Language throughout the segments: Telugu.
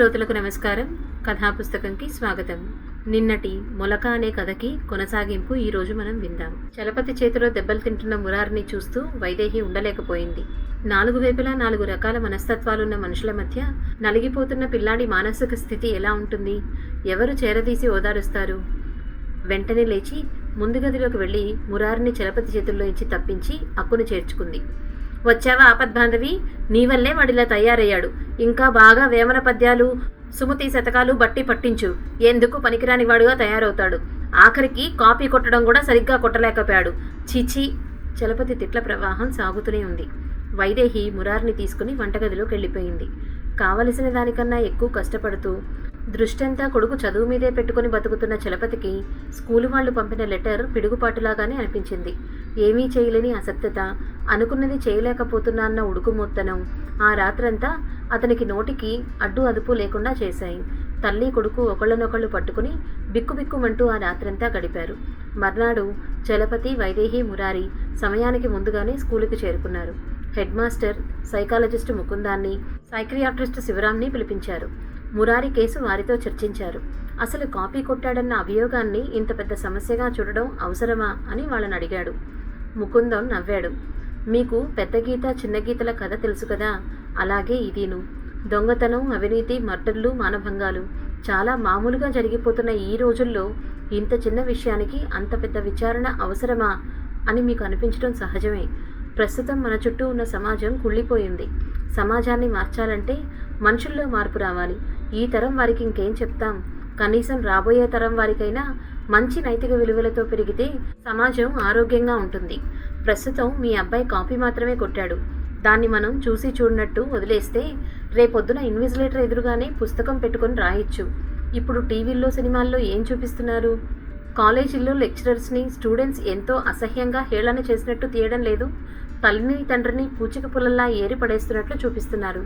శ్రోతలకు నమస్కారం. కథా పుస్తకంకి స్వాగతం. నిన్నటి మొలక అనే కథకి కొనసాగింపు ఈరోజు మనం విందాం. చలపతి చేతిలో దెబ్బలు తింటున్న మురారిని చూస్తూ వైదేహి ఉండలేకపోయింది. నాలుగు వైపులా నాలుగు రకాల మనస్తత్వాలున్న మనుషుల మధ్య నలిగిపోతున్న పిల్లాడి మానసిక స్థితి ఎలా ఉంటుంది? ఎవరు చేరదీసి ఓదారుస్తారు? వెంటనే లేచి ముందు గదిలోకి వెళ్ళి మురారిని చలపతి చేతుల్లో ఇచ్చి తప్పించి అక్కును చేర్చుకుంది. వచ్చావా ఆపద్బాంధవి నీ వల్లే వాడిలా తయారయ్యాడు. ఇంకా బాగా వేమన పద్యాలు సుమతి శతకాలు బట్టి పట్టించు. ఎందుకు పనికిరాని వాడుగా తయారవుతాడు? ఆఖరికి కాపీ కొట్టడం కూడా సరిగ్గా కొట్టలేకపోయాడు. చిచి చలపతి తిట్ల ప్రవాహం సాగుతూనే ఉంది. వైదేహి మురారిని తీసుకుని వంటగదిలోకి వెళ్ళిపోయింది. కావలసిన దానికన్నా ఎక్కువ కష్టపడుతూ దృష్టంతా కొడుకు చదువు మీదే పెట్టుకుని బతుకుతున్న చలపతికి స్కూలు వాళ్ళు పంపిన లెటర్ పిడుగుపాటులాగానే అనిపించింది. ఏమీ చేయలేని అసక్తత అనుకున్నది చేయలేకపోతున్నా అన్న ఉడుకుమొత్తనం. ఆ రాత్రంతా అతనికి నోటికి అడ్డు అదుపు లేకుండా చేశాయి. తల్లి కొడుకు ఒకళ్ళనొకళ్ళు పట్టుకుని బిక్కుబిక్కుమంటూ ఆ రాత్రంతా గడిపారు. మర్నాడు చలపతి వైదేహి మురారి సమయానికి ముందుగానే స్కూలుకి చేరుకున్నారు. హెడ్ మాస్టర్ సైకాలజిస్టు ముకుందాన్ని సైక్రియాట్రిస్ట్ శివరాంని పిలిపించారు. మురారి కేసు వారితో చర్చించారు. అసలు కాపీ కొట్టాడన్న అభియోగాన్ని ఇంత పెద్ద సమస్యగా చూడడం అవసరమా అని వాళ్ళని అడిగాడు. ముకుందం నవ్వాడు. మీకు పెద్ద గీత చిన్న గీతల కథ తెలుసు కదా? అలాగే ఇదీను. దొంగతనం అవినీతి మర్డర్లు మానభంగాలు. చాలా మామూలుగా జరిగిపోతున్న ఈ రోజుల్లో ఇంత చిన్న విషయానికి అంత పెద్ద విచారణ అవసరమా? అని మీకు అనిపించడం సహజమే. ప్రస్తుతం మన చుట్టూ ఉన్న సమాజం కుళ్ళిపోయింది. సమాజాన్ని మార్చాలంటే మనుషుల్లో మార్పు రావాలి. ఈ తరం వారికి ఇంకేం చెప్తాం? కనీసం రాబోయే తరం వారికైనా మంచి నైతిక విలువలతో పెరిగితే సమాజం ఆరోగ్యంగా ఉంటుంది. ప్రస్తుతం మీ అబ్బాయి కాపీ మాత్రమే కొట్టాడు. దాన్ని మనం చూసి చూడనట్టు వదిలేస్తే రేపొద్దున ఇన్విజిలేటర్ ఎదురుగానే పుస్తకం పెట్టుకొని రాయొచ్చు. ఇప్పుడు టీవీల్లో సినిమాల్లో ఏం చూపిస్తున్నారు? కాలేజీల్లో లెక్చరర్స్ని స్టూడెంట్స్ ఎంతో అసహ్యంగా హేళన చేసినట్టు తీయడం లేదు. తల్లిని తండ్రిని పూచిక పుల్లల్లా ఏరి పడేస్తున్నట్లు చూపిస్తున్నారు.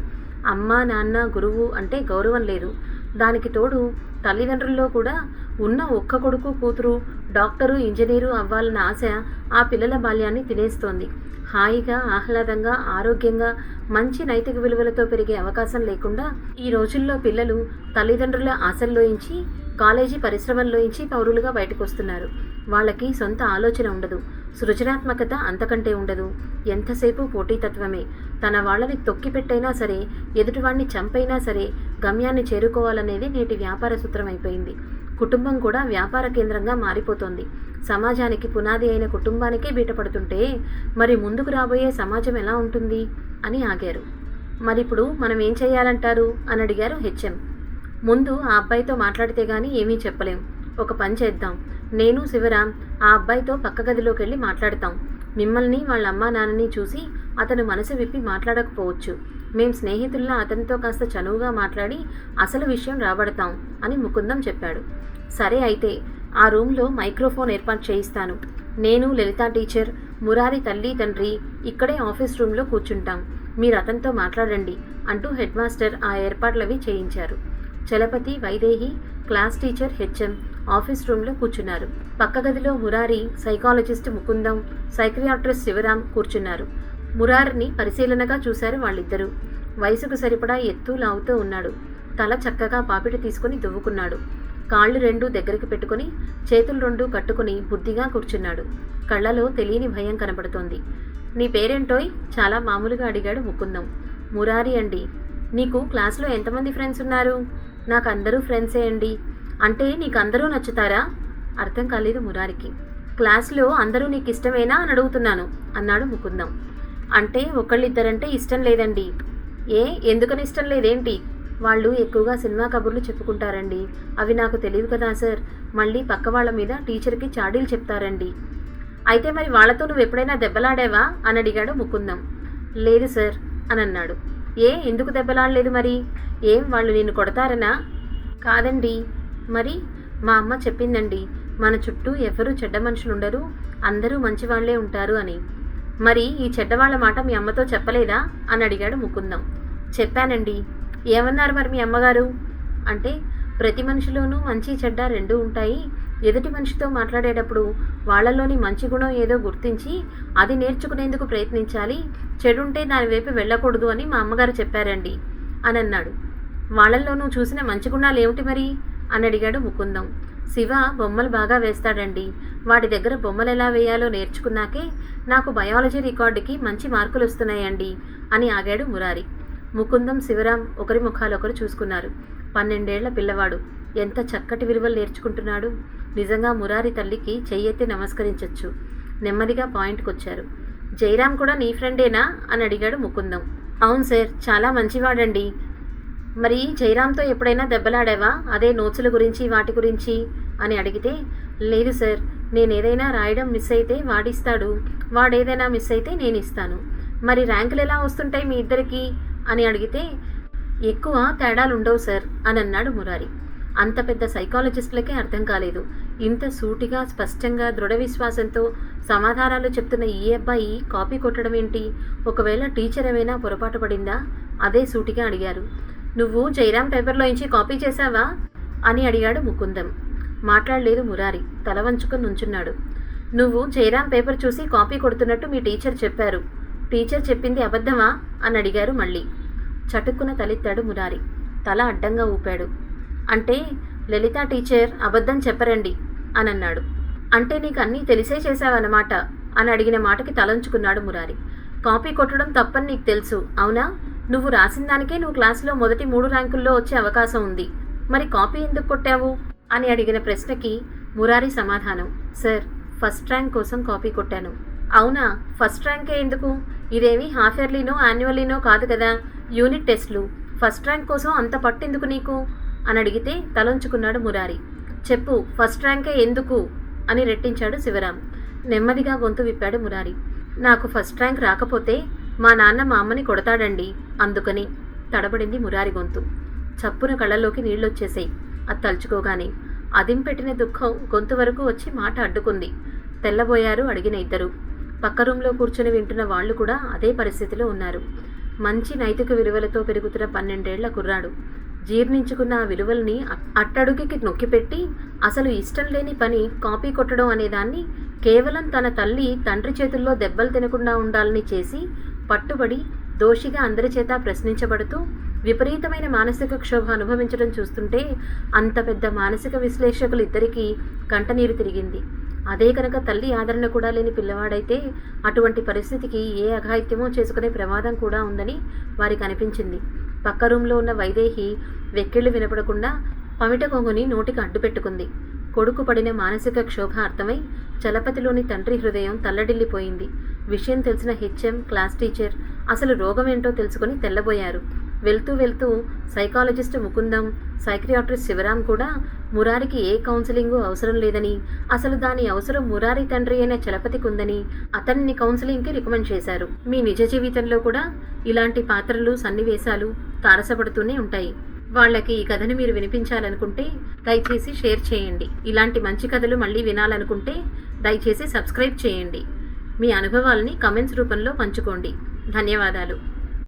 అమ్మ నాన్న గురువు అంటే గౌరవం లేదు. దానికి తోడు తల్లిదండ్రుల్లో కూడా ఉన్న ఒక్క కొడుకు కూతురు డాక్టరు ఇంజనీరు అవ్వాలన్న ఆశ ఆ పిల్లల బాల్యాన్ని తినేస్తోంది. హాయిగా ఆహ్లాదంగా ఆరోగ్యంగా మంచి నైతిక విలువలతో పెరిగే అవకాశం లేకుండా ఈ రోజుల్లో పిల్లలు తల్లిదండ్రుల ఆశల్లోంచి కాలేజీ పరిశ్రమల్లోంచి పౌరులుగా బయటకు వస్తున్నారు వాళ్ళకి సొంత ఆలోచన ఉండదు. సృజనాత్మకత అంతకంటే ఉండదు. ఎంతసేపు పోటీతత్వమే. తన వాళ్ళని తొక్కిపెట్టైనా సరే ఎదుటివాణ్ణి చంపైనా సరే గమ్యాన్ని చేరుకోవాలనేది నేటి వ్యాపార సూత్రం అయిపోయింది కుటుంబం కూడా వ్యాపార కేంద్రంగా మారిపోతోంది. సమాజానికి పునాది అయిన కుటుంబానికే బీటపడుతుంటే మరి ముందుకు రాబోయే సమాజం ఎలా ఉంటుంది? అని ఆగారు. మరి ఇప్పుడు మనం ఏం చేయాలంటారు? అని అడిగారు హెచ్ఎం. ముందు ఆ అబ్బాయితో మాట్లాడితే కానీ ఏమీ చెప్పలేం. ఒక పని చేద్దాం. నేను శివరాం ఆ అబ్బాయితో పక్క గదిలోకి వెళ్ళి మాట్లాడతాం. మిమ్మల్ని వాళ్ళ అమ్మా నాన్నని చూసి అతను మనసు విప్పి మాట్లాడకపోవచ్చు. మేం స్నేహితుల్లా అతనితో కాస్త చనువుగా మాట్లాడి అసలు విషయం రాబడతాం అని ముకుందం చెప్పాడు. సరే అయితే ఆ రూమ్లో మైక్రోఫోన్ ఏర్పాటు చేయిస్తాను. నేను లలిత టీచర్ మురారి తల్లి తండ్రి ఇక్కడే ఆఫీస్ రూమ్లో కూర్చుంటాం. మీరు అతనితో మాట్లాడండి అంటూ హెడ్ మాస్టర్ ఆ ఏర్పాట్లవి చేయించారు. Chalapathi Vaidehi class teacher HM office రూమ్లో కూర్చున్నారు. పక్క గదిలో మురారి సైకాలజిస్ట్ ముకుందం సైక్రియాట్రిస్ట్ శివరాం కూర్చున్నారు. మురారిని పరిశీలనగా చూశారు వాళ్ళిద్దరూ. వయసుకు సరిపడా ఎత్తు లావుతూ ఉన్నాడు. తల చక్కగా పాపిట తీసుకుని దువ్వుకున్నాడు. కాళ్ళు రెండు దగ్గరికి పెట్టుకుని చేతులు రెండు కట్టుకుని బుద్ధిగా కూర్చున్నాడు. కళ్ళలో తెలియని భయం కనబడుతోంది. నీ పేరేంటోయ్? చాలా మామూలుగా అడిగాడు ముకుందం. మురారి అండి. నీకు క్లాస్లో ఎంతమంది ఫ్రెండ్స్ ఉన్నారు? నాకు అందరూ ఫ్రెండ్సే అండి. అంటే నీకు అందరూ నచ్చుతారా? అర్థం కాలేదు మురారికి. క్లాస్లో అందరూ నీకు ఇష్టమేనా అని అడుగుతున్నాను అన్నాడు ముకుందం. అంటే ఒకళ్ళిద్దరంటే ఇష్టం లేదండి. ఏ? ఎందుకని ఇష్టం లేదేంటి? వాళ్ళు ఎక్కువగా సినిమా కబుర్లు చెప్పుకుంటారండి. అవి నాకు తెలియదు కదా సార్. మళ్ళీ పక్క వాళ్ళ మీద టీచర్కి చాడీలు చెప్తారండి. అయితే మరి వాళ్ళతో నువ్వు ఎప్పుడైనా దెబ్బలాడావా? అని అడిగాడు ముకుందం. లేదు సార్ అని అన్నాడు. ఏ? ఎందుకు దెబ్బలాడలేదు మరి? ఏం? వాళ్ళు నేను కొడతారనా? కాదండి. మరి? మా అమ్మ చెప్పిందండి. మన చుట్టూ ఎవరు చెడ్డ మనుషులు ఉండరు అందరూ మంచివాళ్ళే ఉంటారు అని. మరి ఈ చెడ్డవాళ్ళ మాట మీ అమ్మతో చెప్పలేదా? అని అడిగాడు ముకుందం. చెప్పానండి. ఏమన్నారు మరి మీ అమ్మగారు? అంటే ప్రతి మనిషిలోనూ మంచి చెడ్డ రెండూ ఉంటాయి. ఎదుటి మనిషితో మాట్లాడేటప్పుడు వాళ్ళలోని మంచి గుణం ఏదో గుర్తించి అది నేర్చుకునేందుకు ప్రయత్నించాలి. చెడుంటే దాని వైపు వెళ్ళకూడదు అని మా అమ్మగారు చెప్పారండి. అని అన్నాడు. వాళ్ళల్లోనూ చూసిన మంచి గుణాలు ఏమిటి మరి? అని అడిగాడు ముకుందం. శివ బొమ్మలు బాగా వేస్తాడండి. వాడి దగ్గర బొమ్మలు ఎలా వేయాలో నేర్చుకున్నాకే నాకు బయాలజీ రికార్డుకి మంచి మార్కులు వస్తున్నాయండి అని ఆగాడు మురారి. ముకుందం శివరాం ఒకరి ముఖాలు ఒకరు చూసుకున్నారు. పన్నెండేళ్ళ పిల్లవాడు. ఎంత చక్కటి విలువలు నేర్చుకుంటున్నాడు. నిజంగా మురారి తల్లికి చెయ్యెత్తి నమస్కరించొచ్చు. నెమ్మదిగా పాయింట్కి వచ్చారు జయరాం కూడా నీ ఫ్రెండేనా? అని అడిగాడు ముకుందం. అవును సార్ చాలా మంచివాడండి. మరి జయరామ్తో ఎప్పుడైనా దెబ్బలాడావా? అదే నోట్సుల గురించి వాటి గురించి? అని అడిగితే లేదు సార్ నేను ఏదైనా రాయడం మిస్ అయితే వాడిస్తాడు. వాడేదైనా మిస్ అయితే నేను ఇస్తాను మరి ర్యాంకులు ఎలా వస్తుంటాయి మీ ఇద్దరికి? అని అడిగితే ఎక్కువ తేడాలు ఉండవు సార్ అని అన్నాడు మురారి. అంత పెద్ద సైకాలజిస్టులకే అర్థం కాలేదు. ఇంత సూటిగా స్పష్టంగా దృఢ విశ్వాసంతో సమాధానాలు చెప్తున్న ఈ అబ్బాయి కాపీ కొట్టడం ఏంటి? ఒకవేళ టీచర్ ఏమైనా పొరపాటు పడిందా? అదే సూటిగా అడిగారు. నువ్వు జైరామ్ పేపర్లో నుంచి కాపీ చేశావా? అని అడిగాడు ముకుందం. మాట్లాడలేదు మురారి తల వంచుకొని నుంచున్నాడు. నువ్వు జైరామ్ పేపర్ చూసి కాపీ కొడుతున్నట్టు మీ టీచర్ చెప్పారు. టీచర్ చెప్పింది అబద్ధమా? అని అడిగారు మళ్ళీ. చటుక్కున తలెత్తాడు మురారి. తల అడ్డంగా ఊపాడు. అంటే లలిత టీచర్ అబద్ధం చెప్పరండి అని అన్నాడు అంటే నీకు అన్నీ తెలిసే చేశావన్నమాట అని అడిగిన మాటకి తలంచుకున్నాడు మురారి. కాపీ కొట్టడం తప్పని నీకు తెలుసు అవునా? నువ్వు రాసిన దానికే నువ్వు క్లాసులో మొదటి మూడు ర్యాంకుల్లో వచ్చే అవకాశం ఉంది. మరి కాపీ ఎందుకు కొట్టావు? అని అడిగిన ప్రశ్నకి మురారి సమాధానం. సార్ ఫస్ట్ ర్యాంక్ కోసం కాపీ కొట్టాను. అవునా? ఫస్ట్ ర్యాంకే ఎందుకు? ఇదేమీ హాఫ్ ఇయర్లీనో యాన్యువల్లీనో కాదు కదా. యూనిట్ టెస్ట్లు. ఫస్ట్ ర్యాంక్ కోసం అంత పట్టెందుకు నీకు? అని అడిగితే తలంచుకున్నాడు మురారి. చెప్పు ఫస్ట్ ర్యాంకే ఎందుకు? అని రెట్టించాడు శివరాం నెమ్మదిగా గొంతు విప్పాడు మురారి. నాకు ఫస్ట్ ర్యాంక్ రాకపోతే మా నాన్న మా అమ్మని కొడతాడండి అందుకని తడబడింది మురారి గొంతు. చప్పున కళ్ళలోకి నీళ్ళొచ్చేసాయి. అది తలుచుకోగానే అదింపెట్టిన దుఃఖం గొంతు వరకు వచ్చి మాట అడ్డుకుంది. తెల్లబోయారు అడిగిన ఇద్దరు. పక్క రూంలో కూర్చొని వింటున్న వాళ్ళు కూడా అదే పరిస్థితిలో ఉన్నారు. మంచి నైతిక విలువలతో పెరుగుతున్న పన్నెండేళ్ళ కుర్రాడు. జీర్ణించుకున్న ఆ విలువల్ని అట్టడుగుకి నొక్కిపెట్టి అసలు ఇష్టం లేని పని కాపీ కొట్టడం అనేదాన్ని కేవలం తన తల్లి తండ్రి చేతుల్లో దెబ్బలు తినకుండా ఉండాలని చేసి పట్టుబడి దోషిగా అందరి చేత ప్రశ్నించబడుతూ విపరీతమైన మానసిక క్షోభ అనుభవించడం చూస్తుంటే అంత పెద్ద మానసిక విశ్లేషకులు ఇద్దరికీ కంటనీరు తిరిగింది. అదే కనుక తల్లి ఆదరణ కూడా లేని పిల్లవాడైతే అటువంటి పరిస్థితికి ఏ అఘాయిత్యమో చేసుకునే ప్రమాదం కూడా ఉందని వారికి అనిపించింది. పక్క రూంలో ఉన్న వైదేహి వెక్కిళ్ళు వినపడకుండా పమిట కొంగుని నోటికి అడ్డు పెట్టుకుంది. కొడుకు పడిన మానసిక క్షోభ అర్థమై చలపతిలోని తండ్రి హృదయం తల్లడిల్లిపోయింది. విషయం తెలిసిన హెచ్ఎం క్లాస్ టీచర్ అసలు రోగం ఏంటో తెలుసుకొని తెల్లబోయారు. వెళ్తూ వెళ్తూ సైకాలజిస్ట్ ముకుందం సైక్రియాట్రిస్ట్ శివరాం కూడా మురారికి ఏ కౌన్సిలింగు అవసరం లేదని అసలు దాని అవసరం మురారి తండ్రి అయిన చలపతికి ఉందని అతన్ని కౌన్సిలింగ్కి రికమెండ్ చేశారు. మీ నిజ జీవితంలో కూడా ఇలాంటి పాత్రలు సన్నివేశాలు తారసపడుతూనే ఉంటాయి. వాళ్ళకి ఈ కథను మీరు వినిపించాలనుకుంటే దయచేసి షేర్ చేయండి. ఇలాంటి మంచి కథలు మళ్ళీ వినాలనుకుంటే దయచేసి సబ్స్క్రైబ్ చేయండి. మీ అనుభవాలని కమెంట్స్ రూపంలో పంచుకోండి. ధన్యవాదాలు.